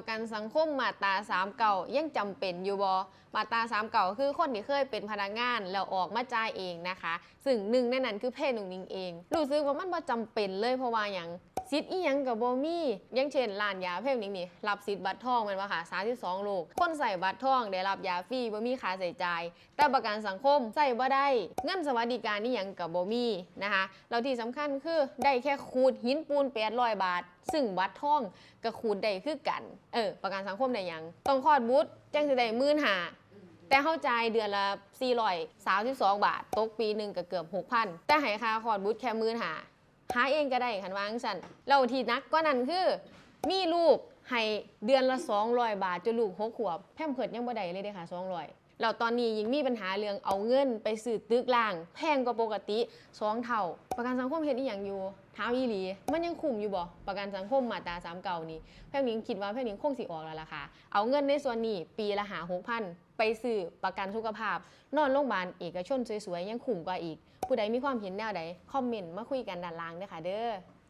ประกันสังคมมาตราสามเก่ายังจำเป็นอยู่บอมาตราสามเก่าคือคนที่เคยเป็นพนักงานแล้วออกมาจ่ายเองนะคะ ซึ่งหนึ่งในนั้นคือเพศหนุ่งนิงเองรู้สึกว่ามันบ่จำเป็นเลยเพราะว่าอย่างสิทธิ์อีหยังกับบ่มีอย่างเช่นร้านยาเพศหนุ่งนิงนี่รับสิทธิ์บัตรทองมันว่าค่ะ32โลก คนใส่บัตรทองได้รับยาฟรีบ่มีค่าใช้จ่าย แต่ประกันสังคมใส่บ่ได้ เงินสวัสดิการนี่ยังกับบ่มีนะคะแล้วที่สำคัญคือได้แค่ขูดหินปูน800บาท ซึ่งบัตรทองกับขูดได้คือกันเออประกันสังคมได้หยัง ต้องคลอดบุตรจังสิได้หมื่นหาแต่เข้าใจายเดือนละ432 บาท ตกปีหนึ่งก็เกือบ 6,000 แต่ให้ค่าคลอดบุตรแค่หมื่นหาหาเองก็ได้คันวาจังฉันเราที่นักก็นั่นคือ มีลูกให้เดือนละ 200 บาทจนลูกหกขวบ แพมเพิดยังบ่ได้เลยเด้อค่ะ200 แล้วตอนนี้ยิ่งมีปัญหาเรื่องเอาเงินไปซื้อตึกล่าง แพงกว่าปกติสองเท่า ประกันสังคมเฮ็ดอีหยังอยู่ถามอีหลี มันยังคุ้มอยู่บ่ประกันสังคมมาตรา3เก่านี่แพมหนิงคิดว่าแพมหนิงคงสิออกแล้วล่ะค่ะ เอาเงินในส่วนนี้ปีละหา6,000ไปซื้อประกันสุขภาพ นอนโรงพยาบาลเอกชนสวยๆยังคุ้มกว่าอีก ผู้ใดมีความเห็นแนวใดคอมเมนต์มาคุยกันด้านล่างเด้อค่ะเด้อ